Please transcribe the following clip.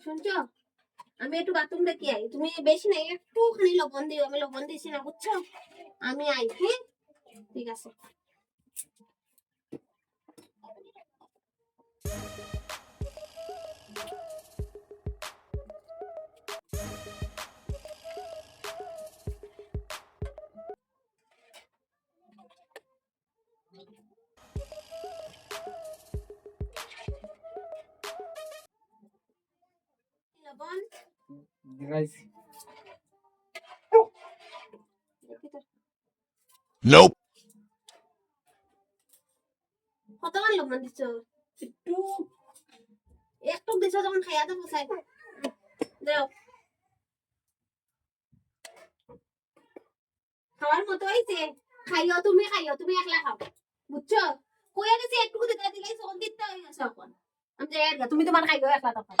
শুনছো? আমি একটু বাথরুম দেখি আই? তুমি বেশি না একটুখানি লবণ দিও, আমি লবণ দিয়েছি না, বুঝছ? আমি আই হ্যাঁ? ঠিক আছে। লবণ। তো Nope. কতক্ষণ লবণ দিছো? একটু একটু দিছো যখন খাইয়া তো পোসাই দেও। খাওয়ার মতো হয়েছে খাইও তুমি খাইও তুমি একলা খাও। বুঝছ? কইয়া গেছি একটু দিতে দিলে ফোন দিতে হই গেছে এখন আমি যাই গা, তুমি তোমার খাইও একলা তখন